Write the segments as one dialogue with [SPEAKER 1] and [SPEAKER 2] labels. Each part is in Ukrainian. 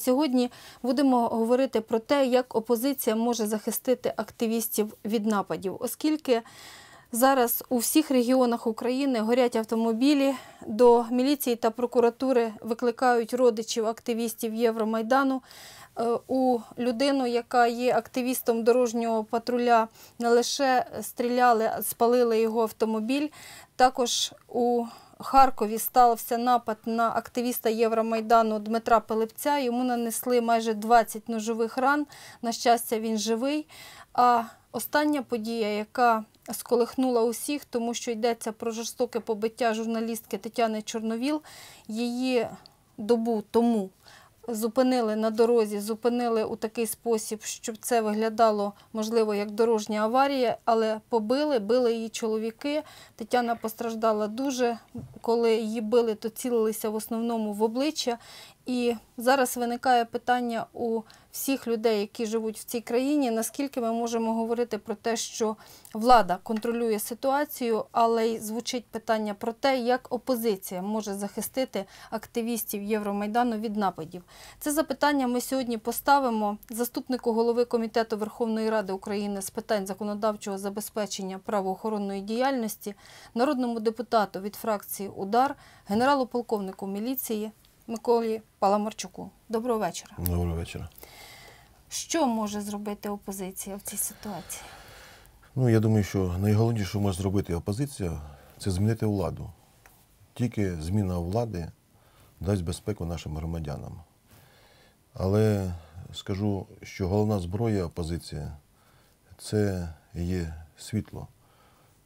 [SPEAKER 1] Сьогодні будемо говорити про те, як опозиція може захистити активістів від нападів, оскільки зараз у всіх регіонах України горять автомобілі. До міліції та прокуратури викликають родичів активістів Євромайдану. Е, У людину, яка є активістом дорожнього патруля, не лише стріляли, спалили його автомобіль. Також у Харкові стався напад на активіста Євромайдану Дмитра Пилипця. Йому нанесли майже 20 ножових ран. На щастя, він живий. А остання подія, яка сколихнула усіх, тому що йдеться про жорстоке побиття журналістки Тетяни Чорновіл, її добу тому зупинили на дорозі, зупинили у такий спосіб, щоб це виглядало, можливо, як дорожня аварія, але побили, били її чоловіки. Тетяна постраждала дуже. Коли її били, то цілилися в основному в обличчя. І зараз виникає питання у всіх людей, які живуть в цій країні, наскільки ми можемо говорити про те, що влада контролює ситуацію, але й звучить питання про те, як опозиція може захистити активістів Євромайдану від нападів. Це запитання ми сьогодні поставимо заступнику голови комітету Верховної Ради України з питань законодавчого забезпечення правоохоронної діяльності, народному депутату від фракції Удар, генералу полковнику міліції Миколі Паламарчуку. Доброго вечора.
[SPEAKER 2] Доброго вечора.
[SPEAKER 1] Що може зробити опозиція в цій ситуації?
[SPEAKER 2] Ну, я думаю, що найголовніше, що може зробити опозиція, це змінити владу. Тільки зміна влади дасть безпеку нашим громадянам. Але скажу, що головна зброя опозиції це є світло.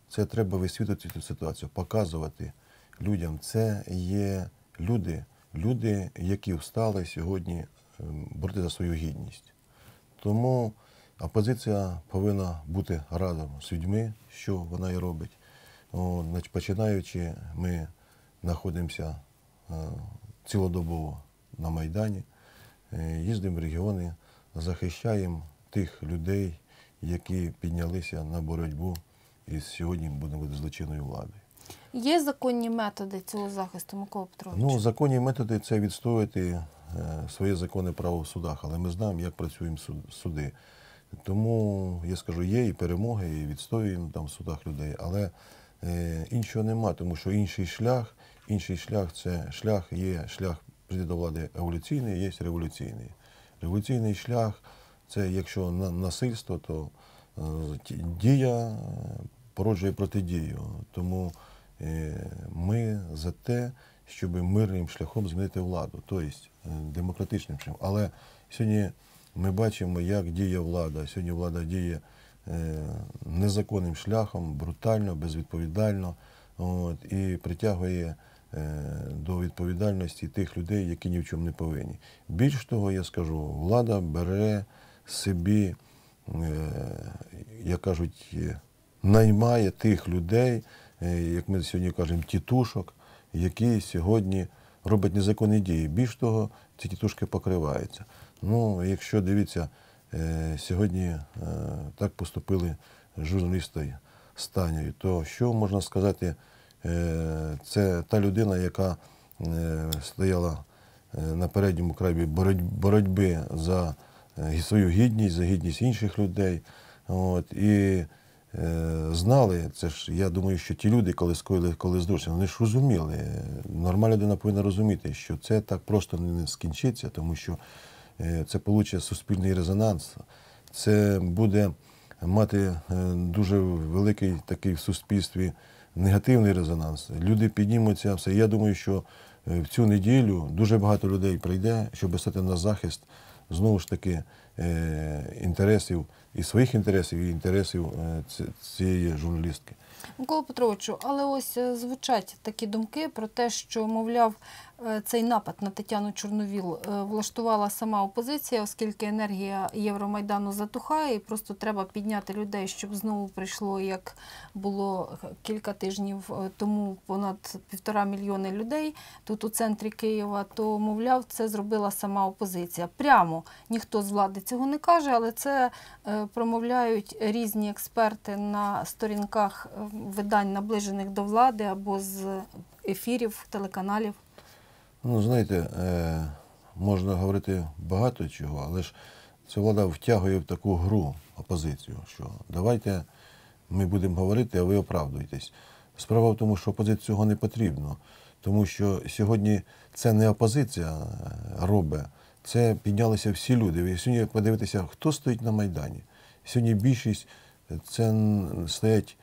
[SPEAKER 2] Це треба висвітлювати цю ситуацію, показувати людям. Це є люди, люди, які встали сьогодні ем, боротися за свою гідність. Тому опозиція повинна бути разом з людьми, що вона і робить. Починаючи, ми знаходимося е, цілодобово на Майдані, е, їздимо в регіони, захищаємо тих людей, які піднялися на боротьбу і сьогодні будемо злочинною владою.
[SPEAKER 1] Є законні методи цього захисту, Микола Петрович?
[SPEAKER 2] Ну, законні методи це відстоювати е, своє законне право в судах, але ми знаємо, як суд- суди. Тому я скажу, є і перемоги, і відстоюємо там в судах людей, але е, іншого нема, тому що інший шлях, інший шлях це шлях, є шлях до влади еволюційний, є революційний. Революційний шлях це якщо на- насильство, то е, дія е, породжує протидію. Тому ми за те, щоб мирним шляхом змінити владу, тобто е, демократичним шляхом. Але сьогодні ми бачимо, як діє влада. Сьогодні влада діє е, незаконним шляхом, брутально, безвідповідально, от, і притягує е, до відповідальності тих людей, які ні в чому не повинні. Більш того, я скажу, влада бере собі, е, як кажуть, е, наймає тих людей, е, як ми сьогодні кажемо, тітушок, які сьогодні роблять незаконні дії. Більш того, ці тітушки покриваються. Ну, якщо дивіться, е, сьогодні е, так поступили журналісти Танею, то що можна сказати, е, це та людина, яка е, стояла е, на передньому крабі боротьби за е, свою гідність, за гідність інших людей. От, і е, знали, це ж я думаю, що ті люди, коли скоїли коли зручно, вони ж розуміли. е, Нормальна людина повинна розуміти, що це так просто не скінчиться, тому що е, це получить суспільний резонанс. Це буде мати е, дуже великий такий в суспільстві негативний резонанс. Люди піднімуться все. Я думаю, що е, в цю неділю дуже багато людей прийде, щоб стати на захист знову ж таки е, інтересів і своїх інтересів, і інтересів е, цієї журналістки.
[SPEAKER 1] Микола Петровичу, але ось е, звучать такі думки про те, що, мовляв, е, цей напад на Тетяну Чорновіл е, влаштувала сама опозиція, оскільки енергія Євромайдану затухає, і просто треба підняти людей, щоб знову прийшло, як було кілька тижнів тому, понад півтора мільйони людей тут у центрі Києва. То, мовляв, це зробила сама опозиція. Прямо ніхто з влади цього не каже, але це промовляють різні експерти на сторінках видань, наближених до влади або з ефірів телеканалів.
[SPEAKER 2] Ну, знаєте, е, можна говорити багато чого, але ж ця влада втягує в таку гру опозицію, що давайте ми будемо говорити, а ви оправдуєтесь. Справа в тому, що опозиції цього не потрібно, тому що сьогодні це не опозиція е, робить, це піднялися всі люди. Ви сьогодні подивитеся, хто стоїть на Майдані. Сьогодні більшість е, це стоять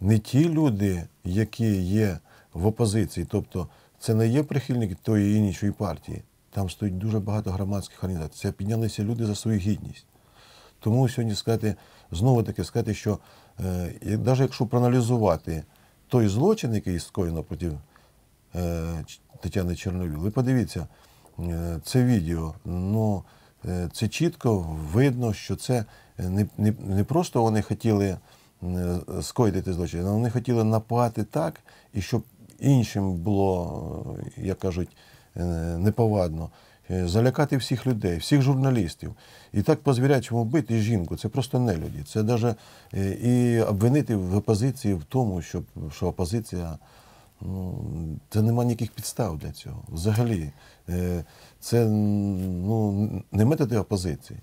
[SPEAKER 2] не ті люди, які є в опозиції, тобто це не є прихильники тої іншої партії. Там стоїть дуже багато громадських організацій. Це піднялися люди за свою гідність. Тому сьогодні сказати, знову таки сказати, що е, навіть якщо проаналізувати той злочин, який скоєно проти е, Тетяни Чорновіл, ви подивіться е, це відео. Ну, е, це чітко видно, що це не, не, не просто вони хотіли скоїти цей злочин, а вони хотіли напати так, і щоб іншим було, е, як кажуть, е, неповадно. е, Залякати всіх людей, всіх журналістів. І так по звірячому бити жінку. Це просто нелюді. Це е, і обвинити в опозиції в тому, щоб, що опозиція Ну, це нема ніяких підстав для цього. Взагалі, Е, це ну, не методи опозиції.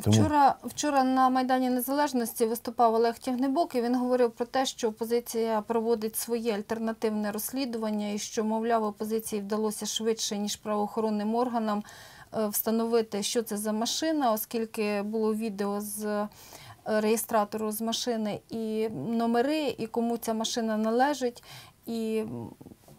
[SPEAKER 2] Тому-
[SPEAKER 1] Вчора, вчора на Майдані Незалежності виступав Олег Тягнебок, і він говорив про те, що опозиція проводить своє альтернативне розслідування, і що, мовляв, опозиції вдалося швидше, ніж правоохоронним органам е, встановити, що це за машина, оскільки було відео з е, реєстратору з машини і номери, і кому ця машина належить. І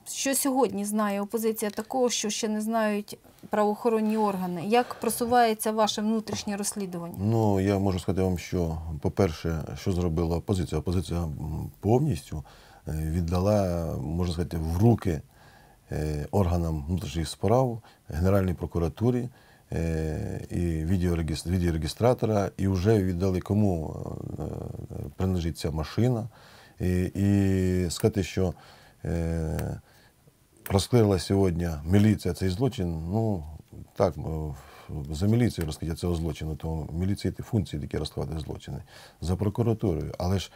[SPEAKER 1] що сьогодні знає опозиція такого, що ще не знають правоохоронні органи? Як просувається ваше внутрішнє розслідування?
[SPEAKER 2] Ну, я можу сказати вам, що, по-перше, що зробила опозиція? Опозиція повністю е, віддала, можна сказати, в руки е, органам внутрішніх справ, Генеральній прокуратурі е, і відеорегістр- відеорегістратора, і вже віддали кому принадлежить ця машина. І, і сказати, що розкрила сьогодні міліція цей злочин, ну так, за міліцією розкриття цього злочину, то міліції функції такі розкривати злочини, за прокуратурою, але ж,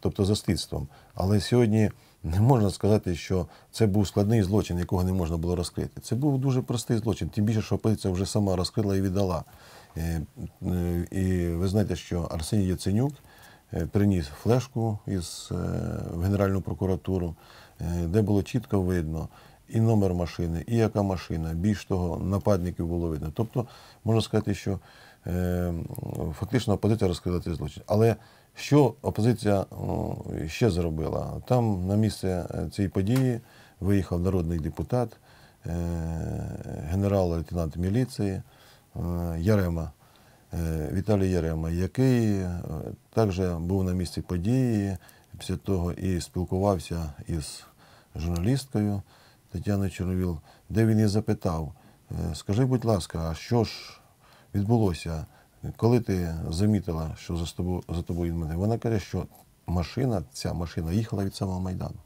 [SPEAKER 2] тобто за слідством. Але сьогодні не можна сказати, що це був складний злочин, якого не можна було розкрити. Це був дуже простий злочин, тим більше, що опозиція вже сама розкрила і віддала. Е, е, І ви знаєте, що Арсеній Яценюк е, приніс флешку із е, в Генеральну прокуратуру, е, де було чітко видно і номер машини, і яка машина. Більш того, нападників було видно. Тобто, можна сказати, що е, фактично опозиція розкрила цей злочин. Але що опозиція ще зробила? Там на місце е, цієї події виїхав народний депутат, е, генерал-лейтенант міліції е, Ярема. Е, Віталій Ярема, який е, також був на місці події після того і спілкувався із журналісткою Тетяною Чорновіл, де він її запитав: е, скажи, будь ласка, а що ж відбулося, коли ти замітила, що за тобою, за тобою мене? Вона каже, що машина, ця машина їхала від самого Майдану.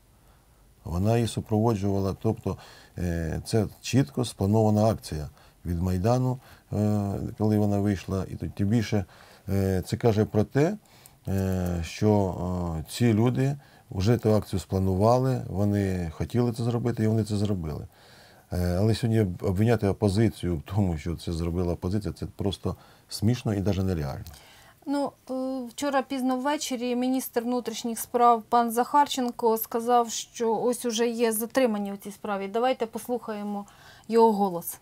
[SPEAKER 2] Вона її супроводжувала, тобто е, це чітко спланована акція від Майдану, е, коли вона вийшла, і тим більше це каже про те, що ці люди вже ту акцію спланували, вони хотіли це зробити і вони це зробили. Е, Але сьогодні обвиняти опозицію в тому, що це зробила опозиція, це просто смішно і навіть нереально.
[SPEAKER 1] Ну, е, вчора пізно ввечері міністр внутрішніх справ пан Захарченко сказав, що ось уже є затримані у цій справі. Давайте послухаємо його голос.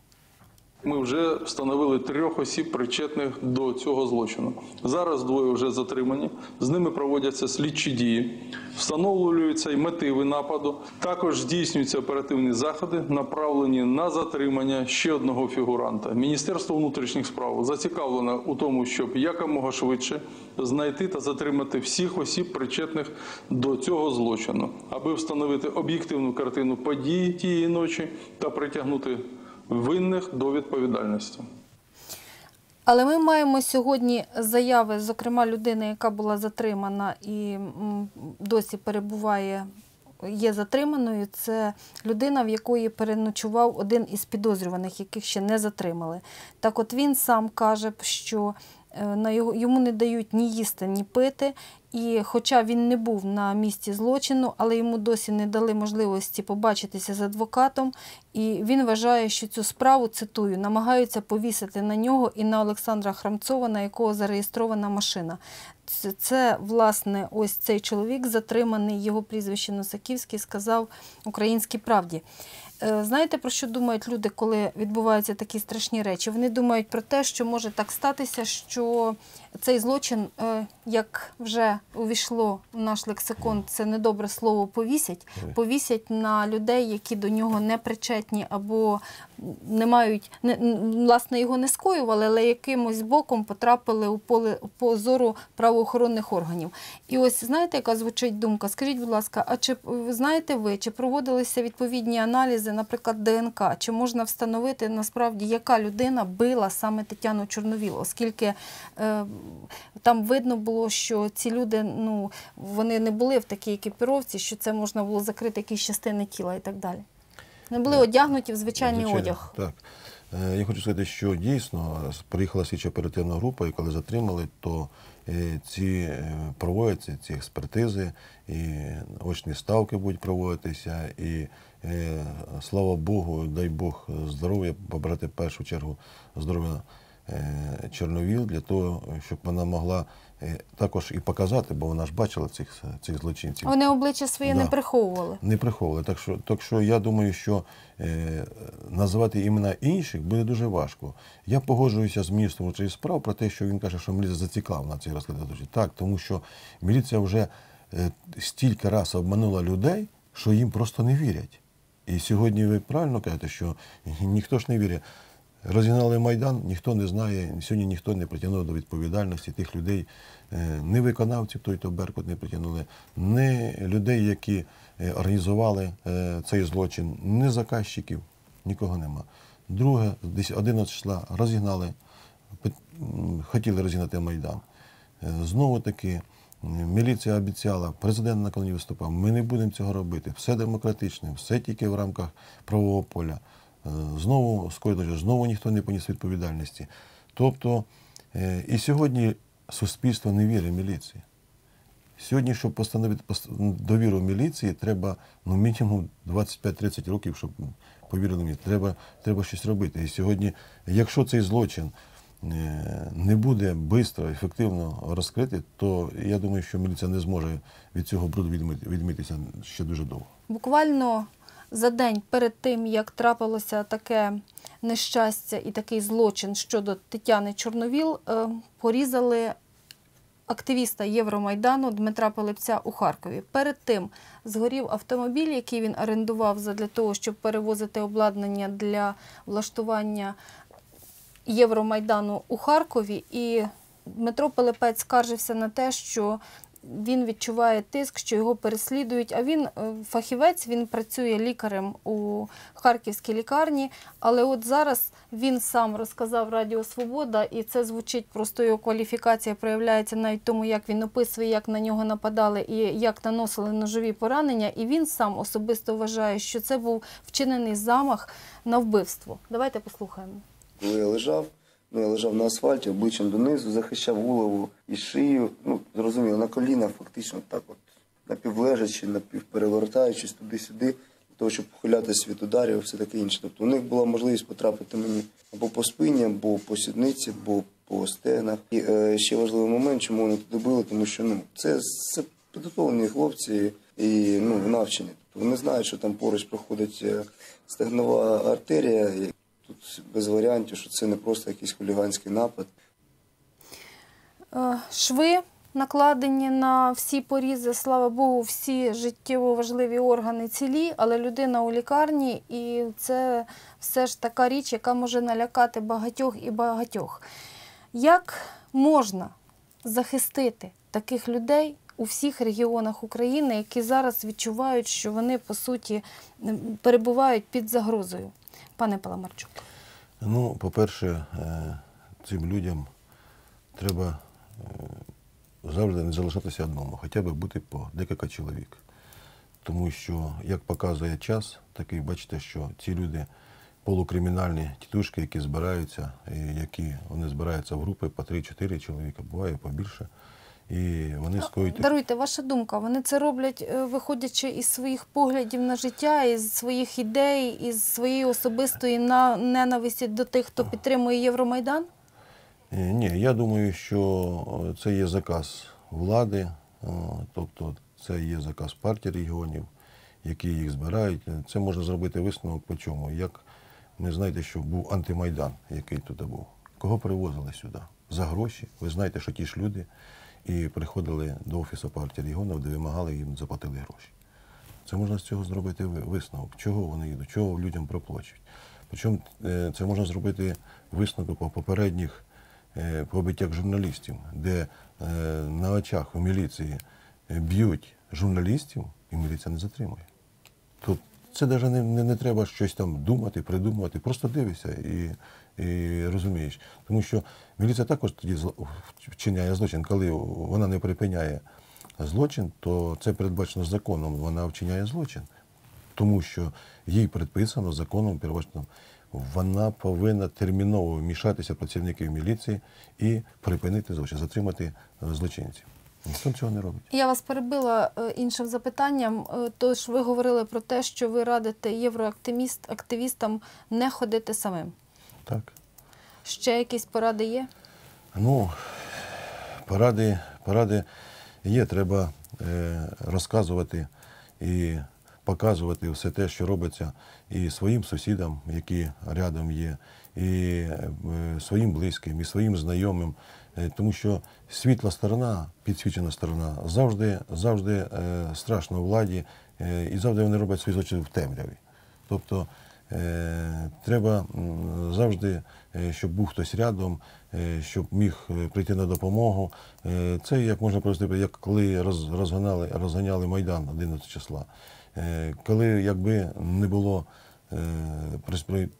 [SPEAKER 3] Ми вже встановили трьох осіб, причетних до цього злочину. Зараз двоє вже затримані. З ними проводяться слідчі дії, встановлюються й мотиви нападу. Також здійснюються оперативні заходи, направлені на затримання ще одного фігуранта. Міністерство внутрішніх справ зацікавлено у тому, щоб якомога швидше знайти та затримати всіх осіб, причетних до цього злочину, аби встановити об'єктивну картину подій тієї ночі та притягнути винних до відповідальності.
[SPEAKER 1] Але ми маємо сьогодні заяви, зокрема, людини, яка була затримана і досі перебуває, є затриманою. Це людина, в якої переночував один із підозрюваних, яких ще не затримали. Так от він сам каже, що на його, йому не дають ні їсти, ні пити, І хоча він не був на місці злочину, але йому досі не дали можливості побачитися з адвокатом, і він вважає, що цю справу, цитую, намагаються повісити на нього і на Олександра Храмцова, на якого зареєстрована машина. Це, це, власне, ось цей чоловік, затриманий, його прізвище Носаківський, сказав Українській правді. Е, Знаєте, про що думають люди, коли відбуваються такі страшні речі? Вони думають про те, що може так статися, що цей злочин, е, як вже увійшло в наш лексикон, це недобре слово повісять, повісять на людей, які до нього не причетні або не мають, не, власне, його не скоювали, але якимось боком потрапили у поле по зору правоохоронних органів. І ось знаєте, яка звучить думка? Скажіть, будь ласка, а чи знаєте ви, чи проводилися відповідні аналізи, наприклад, ДНК? Чи можна встановити насправді, яка людина била саме Тетяну Чорновіл, оскільки е, там видно було, що ці люди ну, вони не були в такій екіпіровці, що це можна було закрити якісь частини тіла і так далі. Не були одягнуті в звичайний
[SPEAKER 2] Звичайно,
[SPEAKER 1] одяг.
[SPEAKER 2] Так. Е, Я хочу сказати, що дійсно приїхала слідча оперативна група, і коли затримали, то е, ці е, проводяться ці експертизи, і очні ставки будуть проводитися. І е, слава Богу, дай Бог здоров'я, побрати в першу чергу здоров'я е, Чорновіл для того, щоб вона могла е, також і показати, бо вона ж бачила цих, цих злочинців.
[SPEAKER 1] Вони обличчя своє не приховували.
[SPEAKER 2] Не приховували. Так що, так що я думаю, що е, називати імена інших буде дуже важко. Я погоджуюся з міністром внутрішніх справ про те, що він каже, що міліція зацікавлена на цій розкладі. Так, тому що міліція вже е, стільки раз обманула людей, що їм просто не вірять. І сьогодні ви правильно кажете, що ніхто ж не вірить. Розігнали Майдан, ніхто не знає, сьогодні ніхто не притягнув до відповідальності тих людей, не виконавців, той то Беркут не притягнули, не людей, які е, організували е, цей злочин, не заказчиків, нікого нема. Друге, десь 11 числа розігнали, хотіли розігнати Майдан. Е, Знову таки, міліція обіцяла, президент на коні виступав, ми не будемо цього робити. Все демократичне, все тільки в рамках правового поля. Е, Знову скоєно, знову ніхто не поніс відповідальності. Тобто, е, і сьогодні суспільство не вірить міліції. Сьогодні, щоб постановити довіру міліції, треба ну, мінімум 25-30 років, щоб повірили мені. Треба, треба щось робити. І сьогодні, якщо цей злочин е, не буде швидко, ефективно розкрити, то я думаю, що міліція не зможе від цього бруду відмити- відмитися ще дуже довго.
[SPEAKER 1] Буквально за день перед тим, як трапилося таке нещастя і такий злочин щодо Тетяни Чорновіл, е, порізали активіста Євромайдану Дмитра Пилипця у Харкові. Перед тим згорів автомобіль, який він орендував для того, щоб перевозити обладнання для влаштування Євромайдану у Харкові. І Дмитро Пилипець скаржився на те, що він відчуває тиск, що його переслідують. А він е, фахівець, він працює лікарем у харківській лікарні. Але от зараз він сам розказав Радіо Свобода, і це звучить просто його кваліфікація проявляється навіть тому, як він описує, як на нього нападали і як наносили ножові поранення. І він сам особисто вважає, що це був вчинений замах на вбивство. Давайте послухаємо.
[SPEAKER 4] Коли я лежав, ну я лежав на асфальті, обличчям донизу, захищав голову і шию. Ну, зрозуміло, на колінах фактично так от напівлежачи, напівперевертаючись туди-сюди, для того, щоб похилятися від ударів все таке інше. Тобто у них була можливість потрапити мені або по спині, або по сідниці, або по стегнах. І е, ще важливий момент, чому вони туди били, тому що ну це, це підготовлені хлопці і ну, навчені. Тобто вони знають, що там поруч проходить е, стегнова артерія. Без варіантів, що це не просто якийсь хуліганський напад.
[SPEAKER 1] Е, Шви накладені на всі порізи, слава Богу, всі життєво важливі органи цілі, але людина у лікарні, і це все ж така річ, яка може налякати багатьох і багатьох. Як можна захистити таких людей у всіх регіонах України, які зараз відчувають, що вони по суті перебувають під загрозою? Пане Паламарчук.
[SPEAKER 2] Ну, по-перше, е, цим людям треба е, завжди не залишатися одному, хоча б бути по декілька чоловік. Тому що, як показує час, такий бачите, що ці люди полукримінальні тітушки, які збираються, і які вони збираються в групи по 3-4 чоловіка, буває побільше. І вони скоюють.
[SPEAKER 1] Даруйте, ваша думка. Вони це роблять, е, виходячи із своїх поглядів на життя, із своїх ідей, із своєї особистої ненависті до тих, хто підтримує Євромайдан?
[SPEAKER 2] Е, Ні, я думаю, що е, це є заказ влади, тобто це є заказ партії регіонів, які їх збирають. Це можна зробити висновок по чому. Як ви знаєте, що був антимайдан, який тут був. Кого привозили сюди? За гроші. Ви знаєте, що ті ж люди і приходили до офісу партії регіонів, де вимагали їм заплатили гроші. Це можна з цього зробити висновок. Чого вони йдуть, чого людям проплачують. Причому е, це можна зробити висновок по попередніх е, побиттях журналістів, де е, на очах у міліції б'ють журналістів, і міліція не затримує. Тут це навіть не, не, не треба щось там думати, придумувати. Просто дивишся і, і розумієш. Тому що міліція також тоді вчиняє злочин, коли вона не припиняє злочин, то це передбачено законом, вона вчиняє злочин. Тому що їй предписано законом передбачено, вона повинна терміново вмішатися працівників міліції і припинити злочин, затримати е, злочинців. Ніхто цього не робить.
[SPEAKER 1] Я вас перебила е, іншим запитанням. Е, Тож ви говорили про те, що ви радите євроактивіст активістам не ходити самим.
[SPEAKER 2] Так.
[SPEAKER 1] Ще якісь поради є?
[SPEAKER 2] Ну, поради, поради є, треба е, розказувати і показувати все те, що робиться і своїм сусідам, які рядом є, і е, своїм близьким, і своїм знайомим. Е, тому що світла сторона, підсвічена сторона, завжди, завжди е, страшно владі, е, і завжди вони роблять свої злочини в темряві. Тобто треба завжди, е, щоб був хтось рядом, е, щоб міг е, прийти на допомогу. Е, Це як можна просто, як коли розганяли, розганяли Майдан 11 числа. Е, Коли якби не було е,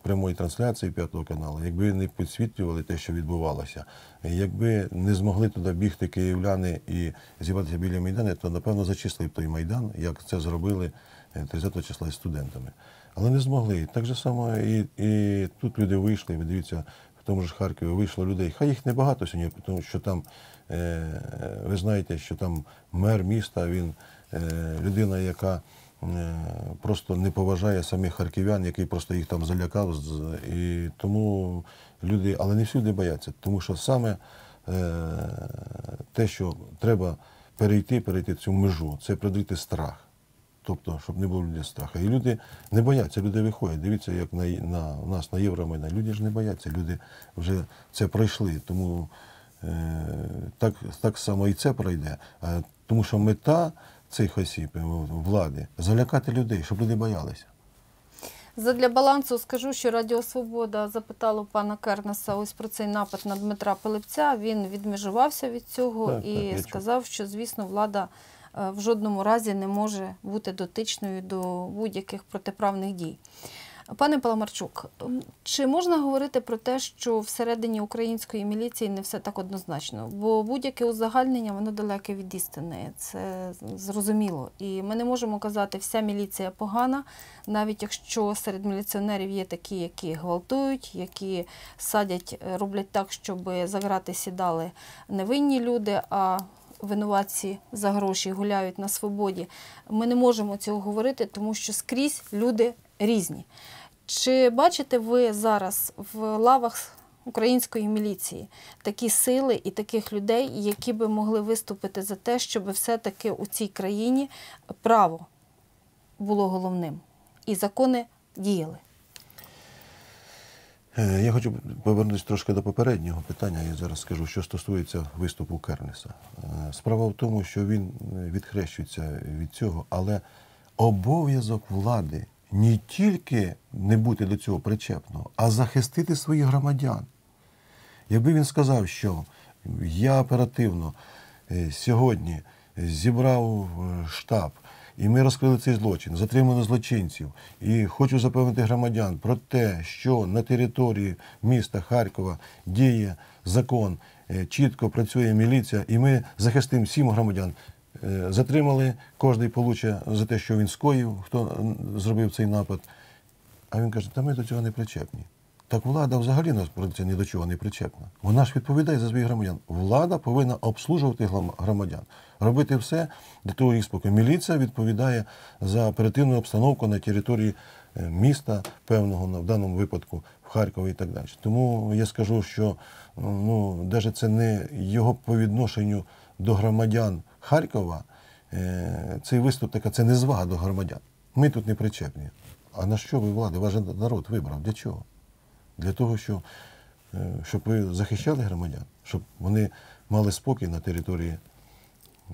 [SPEAKER 2] прямої трансляції п'ятого каналу, якби не підсвітлювали те, що відбувалося, е, якби не змогли туди бігти київляни і зібратися біля Майдану, то напевно зачистили б той Майдан, як це зробили е, 30 числа із студентами. Але не змогли. Так же само і, і тут люди вийшли, ви дивіться, в тому ж Харкові вийшло людей. Хай їх небагато сьогодні, тому що там, е, ви знаєте, що там мер міста, він е, людина, яка е, просто не поважає самих харків'ян, який просто їх там залякав. І тому люди, але не всюди бояться, тому що саме е, те, що треба перейти, перейти цю межу, це придати страх. Тобто, щоб не було людей страху. І люди не бояться, люди виходять. Дивіться, як на, на, у нас на Євромайдані. Люди ж не бояться, люди вже це пройшли. Тому е, так, так само і це пройде. Е, тому що мета цих осіб, е, влади, залякати людей, щоб люди боялися.
[SPEAKER 1] Задля балансу скажу, що Радіо Свобода запитало пана Кернеса ось про цей напад на Дмитра Пилипця. Він відмежувався від цього
[SPEAKER 2] Так,
[SPEAKER 1] і
[SPEAKER 2] так,
[SPEAKER 1] сказав, що звісно влада в жодному разі не може бути дотичною до будь-яких протиправних дій. Пане Паламарчук, чи можна говорити про те, що всередині української міліції не все так однозначно? Бо будь-яке узагальнення воно далеке від істини, це зрозуміло. І ми не можемо казати, вся міліція погана, навіть якщо серед міліціонерів є такі, які гвалтують, які садять, е, роблять так, щоб за грати сідали невинні люди, а винуватці за гроші гуляють на свободі. Ми не можемо цього говорити, тому що скрізь люди різні. Чи бачите ви зараз в лавах української міліції такі сили і таких людей, які би могли виступити за те, щоб все-таки у цій країні право було головним і закони діяли?
[SPEAKER 2] Е, Я хочу повернутися трошки до попереднього питання. Я зараз скажу, що стосується виступу Кернеса. Е, Справа в тому, що він е, відхрещується від цього, але обов'язок влади не тільки не бути до цього причепного, а захистити своїх громадян. Якби він сказав, що я оперативно сьогодні зібрав штаб, і ми розкрили цей злочин, затримано злочинців, і хочу запевнити громадян про те, що на території міста Харкова діє закон, е, чітко працює міліція, і ми захистимо всім громадян. Е, Затримали, кожен получить за те, що він скоїв, хто зробив цей напад. А він каже, та ми до цього не причепні. Так влада взагалі насправді ні до чого не причетна. Вона ж відповідає за своїх громадян. Влада повинна обслужувати громадян, робити все для того їх спокою. Міліція відповідає за оперативну обстановку на території е, міста певного, в даному випадку в Харкові і так далі. Тому я скажу, що ну, навіть це не його по відношенню до громадян Харкова, е, цей виступ така, це не звага до громадян. Ми тут не причепні. А на що ви влада? Ваш народ вибрав? Для чого? Для того, що, е, щоб ви захищали громадян, щоб вони мали спокій на території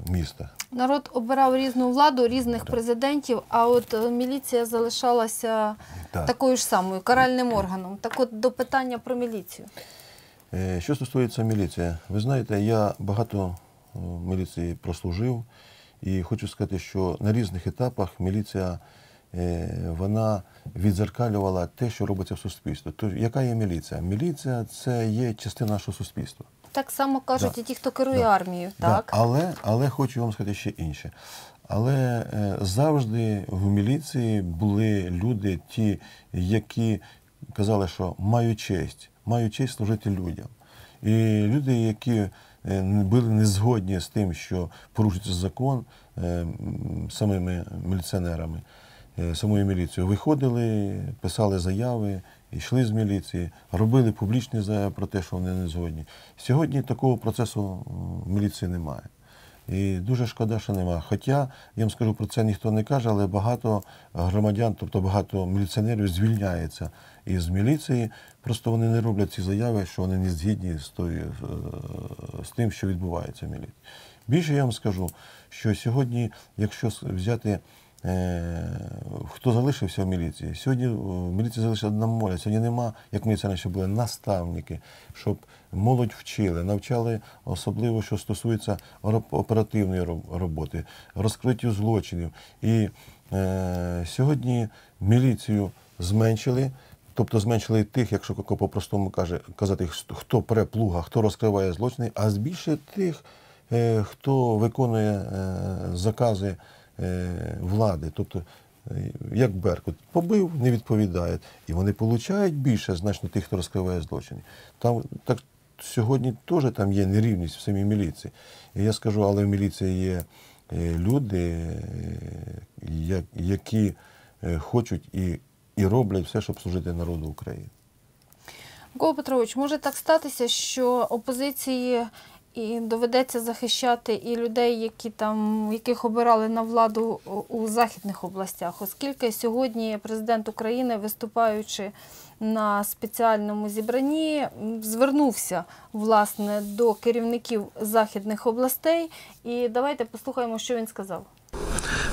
[SPEAKER 2] міста.
[SPEAKER 1] Народ обирав різну владу, різних президентів, а от е, міліція залишалася
[SPEAKER 2] Так.
[SPEAKER 1] такою ж самою каральним органом. Так от до питання про міліцію.
[SPEAKER 2] Е, Що стосується міліції, ви знаєте, я багато міліції прослужив і хочу сказати, що на різних етапах міліція вона відзеркалювала те, що робиться в суспільстві. Тож, яка є міліція? Міліція це є частина нашого суспільства.
[SPEAKER 1] Так само кажуть
[SPEAKER 2] Да.
[SPEAKER 1] і ті, хто керує
[SPEAKER 2] Да.
[SPEAKER 1] армією.
[SPEAKER 2] Да,
[SPEAKER 1] Так?
[SPEAKER 2] але, але хочу вам сказати ще інше. Але е, завжди в міліції були люди, ті, які казали, що маю честь, маю честь служити людям. І люди, які е, були не згодні з тим, що порушується закон е, самими міліціонерами, е, самою міліцією, виходили, писали заяви, йшли з міліції, робили публічні заяви про те, що вони не згодні. Сьогодні такого процесу в міліції немає. І дуже шкода, що немає. Хоча, я вам скажу, про це ніхто не каже, але багато громадян, тобто багато міліціонерів звільняється із міліції. Просто вони не роблять ці заяви, що вони не згідні з, тою, е, з тим, що відбувається в міліції. Більше я вам скажу, що сьогодні, якщо взяти Е, хто залишився в міліції. Сьогодні в міліції залишилася одна молодь. Сьогодні нема, як ми раніше були, наставники, щоб молодь вчили, навчали особливо, що стосується оперативної роботи, розкриттю злочинів. І е, сьогодні міліцію зменшили. Тобто зменшили тих, якщо по-простому каже, казати, хто пре плуга, хто розкриває злочини, а збільшили тих, е, хто виконує е, закази е, влади. Тобто, е, як Беркут, побив, не відповідає. І вони получають більше значно тих, хто розкриває злочини. Там так сьогодні теж там є нерівність в самій міліції. І я скажу, але в міліції є е, люди, е, які е, хочуть і, і роблять все, щоб служити народу України.
[SPEAKER 1] Микола Петрович, може так статися, що опозиції і доведеться захищати і людей, які там, яких обирали на владу у- західних областях, оскільки сьогодні президент України, виступаючи на спеціальному зібранні, звернувся власне до керівників західних областей. І давайте послухаємо, що він сказав.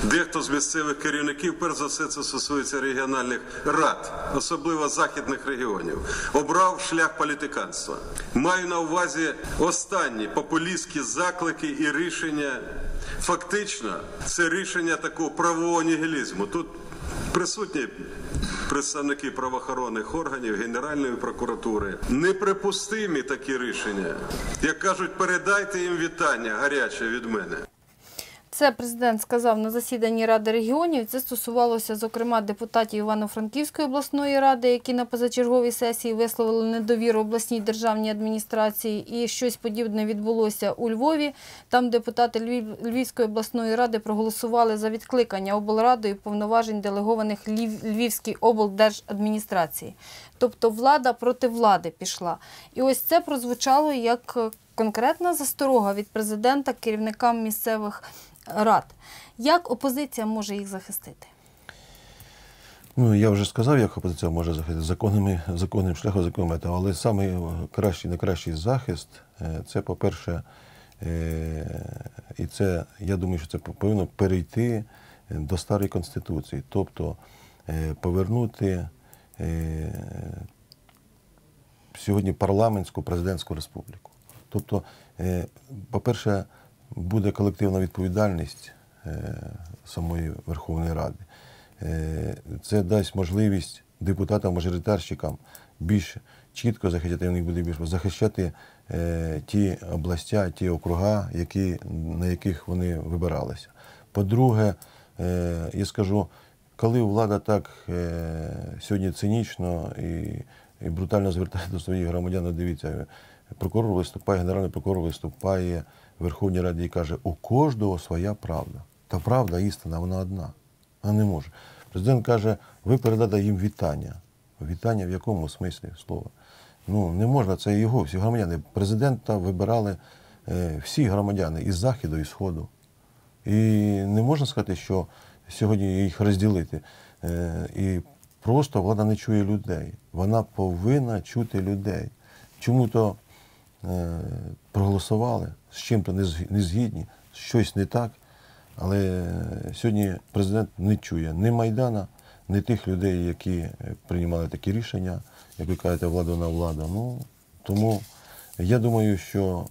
[SPEAKER 5] Дехто з місцевих керівників, перш за все, це стосується регіональних рад, особливо західних регіонів, обрав шлях політиканства. Маю на увазі останні популістські заклики і рішення. Фактично, це рішення такого правового нігілізму. Тут присутні представники правоохоронних органів, Генеральної прокуратури. Неприпустимі такі рішення. Як кажуть, передайте їм вітання гаряче від мене.
[SPEAKER 1] Це президент сказав на засіданні Ради регіонів. Це стосувалося, зокрема, депутатів Івано-Франківської обласної ради, які на позачерговій сесії висловили недовіру обласній державній адміністрації. І щось подібне відбулося у Львові. Там депутати Львів, Львівської обласної ради проголосували за відкликання облрадою повноважень делегованих Львів, Львівській облдержадміністрації. Тобто влада проти влади пішла. І ось це прозвучало як конкретна засторога від президента керівникам місцевих рад. Як опозиція може їх захистити?
[SPEAKER 2] Ну, я вже сказав, як опозиція може захистити законними, законним шляхом, законним. Але самий кращий, найкращий захист е, це, по-перше, е, і це, я думаю, що це повинно перейти до старої конституції, тобто е, повернути е, сьогодні парламентську президентську республіку. Тобто, е, по-перше, буде колективна відповідальність е, самої Верховної Ради. Е, Це дасть можливість депутатам-мажоритарщикам більш чітко захищати, в них буде більш захищати е, ті областя, ті округа, які, на яких вони вибиралися. По-друге, я скажу, коли влада так сьогодні цинічно і і брутально звертається до своїх громадян. Дивіться, прокурор виступає, генеральний прокурор виступає Верховній Раді і каже, у кожного своя правда. Та правда, істина, вона одна. Вона не може. Президент каже, ви передайте їм вітання. Вітання в якому смислі слова? Ну, не можна, це його, всі громадяни. Президента вибирали е, всі громадяни із Заходу, і Сходу. І не можна сказати, що сьогодні їх розділити. Е, І просто влада не чує людей. Вона повинна чути людей. Чому-то е, проголосували, з чим-то не згідні, щось не так. Але сьогодні президент не чує ні Майдана, ні тих людей, які е, приймали такі рішення, як ви кажете, влада на влада. Ну, тому я думаю, що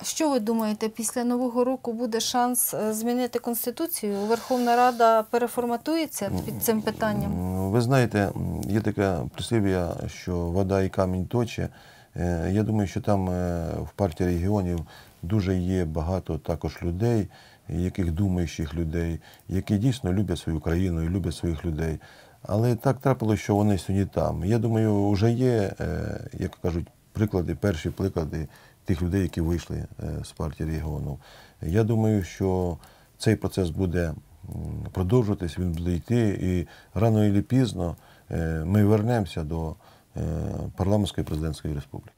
[SPEAKER 2] е,
[SPEAKER 1] Що ви думаєте, після Нового року буде шанс е, змінити Конституцію? Верховна Рада переформатується під цим питанням?
[SPEAKER 2] Ви знаєте, є таке прислів'я, що вода і камінь точе. Е, Я думаю, що там е, в партії регіонів дуже є багато також людей, яких думаючих людей, які дійсно люблять свою країну і люблять своїх людей. Але так трапилося, що вони сьогодні там. Я думаю, вже є, е, як кажуть, приклади, перші приклади тих людей, які вийшли з партії регіонів. Я думаю, що цей процес буде продовжуватись, він буде йти, і рано і пізно ми вернемося до парламентської президентської республіки.